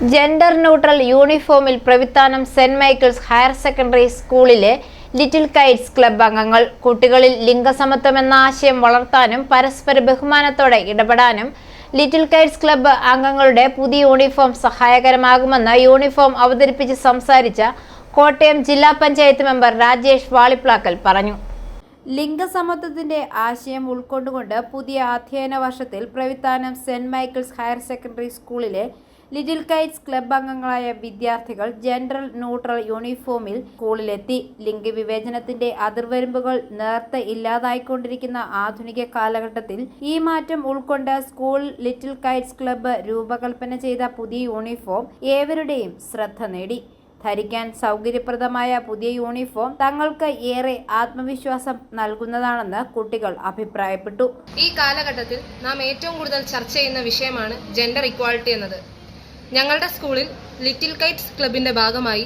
Gender neutral യൂണിഫോമിൽ Pravithanam Saint Michael's higher secondary സ്കൂളിലെ little kites club അംഗങ്ങൾ. കുട്ടികളിൽ ലിംഗസമത്വം എന്ന ആശയം വളർത്താനും പരസ്പര ബഹുമാനത്തോടെ ഇടപെടാനും ലിറ്റിൽ കൈറ്റ്സ് ക്ലബ്ബ് അംഗങ്ങളുടെ പുതിയ യൂണിഫോം സഹായകരമാകുമെന്ന് യൂണിഫോം അവതരിപ്പിച്ച് സംസാരിച്ച കോട്ടയം ജില്ലാ പഞ്ചായത്ത് മെമ്പർ രാജേഷ് വാളിപ്ലാക്കൽ പറഞ്ഞു. ലിംഗസമത്വത്തിന്റെ ആശയം ഉൾക്കൊണ്ടുകൊണ്ട് പുതിയ അധ്യയന വർഷത്തിൽ Pravithanam Saint Michael's higher secondary സ്കൂളിലെ ലിറ്റിൽ കൈറ്റ്സ് ക്ലബ് അംഗങ്ങളായ വിദ്യാർത്ഥികൾ ജനറൽ ന്യൂട്രൽ യൂണിഫോമിൽ സ്കൂളിലെത്തി. ലിംഗവിവേചനത്തിന്റെ അതിർവരമ്പുകൾ നേർത്ത് ഇല്ലാതായിക്കൊണ്ടിരിക്കുന്ന ആധുനിക കാലഘട്ടത്തിൽ ഈ മാറ്റം ഉൾക്കൊണ്ട് സ്കൂൾ ലിറ്റിൽ കൈറ്റ്സ് ക്ലബ്ബ് രൂപകൽപ്പന ചെയ്ത പുതിയ യൂണിഫോം ഏവരുടെയും ശ്രദ്ധ നേടി. ധരിക്കാൻ സൗകര്യപ്രദമായ പുതിയ യൂണിഫോം തങ്ങൾക്ക് ഏറെ ആത്മവിശ്വാസം നൽകുന്നതാണെന്ന് കുട്ടികൾ അഭിപ്രായപ്പെട്ടു. ഈ കാലഘട്ടത്തിൽ നാം ഏറ്റവും കൂടുതൽ ചർച്ച ചെയ്യുന്ന വിഷയമാണ് ജെൻഡർ ഇക്വാളിറ്റി എന്നത്. ഞങ്ങളുടെ സ്കൂളിൽ ലിറ്റിൽ കൈറ്റ്സ് ക്ലബിന്റെ ഭാഗമായി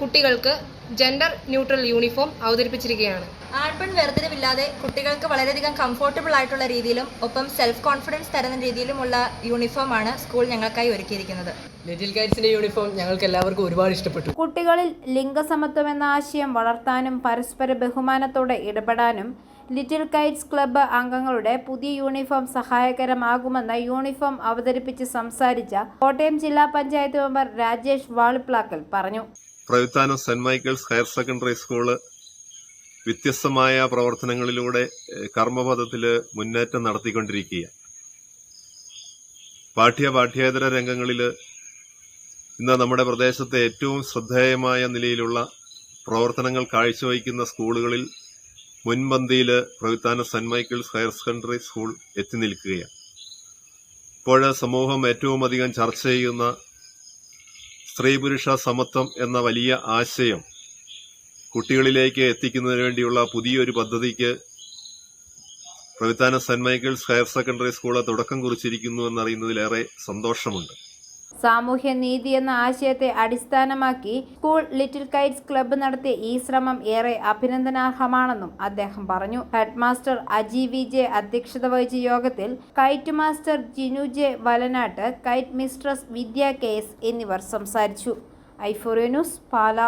കുട്ടികൾക്ക് ജെൻഡർ ന്യൂട്രൽ യൂണിഫോം അവതരിപ്പിച്ചിരിക്കുകയാണ്. ആൺപെൺ വേർതിരിവില്ലാതെ കുട്ടികൾക്ക് വളരെയധികം കംഫോർട്ടബിൾ ആയിട്ടുള്ള രീതിയിലും ഒപ്പം സെൽഫ് കോൺഫിഡൻസ് തരുന്ന രീതിയിലുമുള്ള യൂണിഫോമാണ് സ്കൂൾ ഞങ്ങൾക്കായി ഒരുക്കിയിരിക്കുന്നത്. ലിറ്റിൽ കൈറ്റ്സിന്റെ യൂണിഫോം ഞങ്ങൾക്ക് എല്ലാവർക്കും ഒരുപാട് ഇഷ്ടപ്പെട്ടു. കുട്ടികളിൽ ലിംഗസമത്വം എന്ന ആശയം വളർത്താനും പരസ്പര ബഹുമാനത്തോടെ ഇടപെടാനും ലിറ്റിൽ കൈറ്റ്സ് ക്ലബ്ബ് അംഗങ്ങളുടെ പുതിയ യൂണിഫോം സഹായകരമാകുമെന്ന് യൂണിഫോം അവതരിപ്പിച്ച് സംസാരിച്ച കോട്ടയം ജില്ലാ പഞ്ചായത്ത് മെമ്പർ രാജേഷ് വാളിപ്ലാക്കൽ പറഞ്ഞു. Pravithanam Saint Michael's higher secondary school വ്യത്യസ്തമായ പ്രവർത്തനങ്ങളിലൂടെ കർമ്മപഥത്തിൽ മുന്നേറ്റം നടത്തിക്കൊണ്ടിരിക്കുക പാഠ്യ പാഠ്യേതര രംഗങ്ങളിൽ ഇന്ന് നമ്മുടെ പ്രദേശത്തെ ഏറ്റവും ശ്രദ്ധേയമായ നിലയിലുള്ള പ്രവർത്തനങ്ങൾ കാഴ്ചവയ്ക്കുന്ന സ്കൂളുകളിൽ മുൻപന്തിയിൽ Pravithana Saint Michael's higher secondary school എത്തി നിൽക്കുകയാണ്. ഇപ്പോൾ സമൂഹം ഏറ്റവും അധികം ചർച്ച ചെയ്യുന്ന സ്ത്രീ പുരുഷ സമത്വം എന്ന വലിയ ആശയം കുട്ടികളിലേക്ക് എത്തിക്കുന്നതിന് വേണ്ടിയുള്ള പുതിയൊരു പദ്ധതിക്ക് Pravithana Saint Michael's higher secondary school തുടക്കം കുറിച്ചിരിക്കുന്നു എന്നറിയുന്നതിലേറെ സന്തോഷമുണ്ട്. സാമൂഹ്യ നീതി എന്ന ആശയത്തെ അടിസ്ഥാനമാക്കി സ്കൂൾ ലിറ്റിൽ കൈറ്റ്സ് ക്ലബ്ബ് നടത്തിയ ഈ ശ്രമം ഏറെ അഭിനന്ദനാർഹമാണെന്നും അദ്ദേഹം പറഞ്ഞു. Head master Aji V J അധ്യക്ഷത വഹിച്ച യോഗത്തിൽ kite master Jinu J Valanattu kite mistress Vidya K S എന്നിവർ സംസാരിച്ചു. ഐഫോറിയ ന്യൂസ് പാല.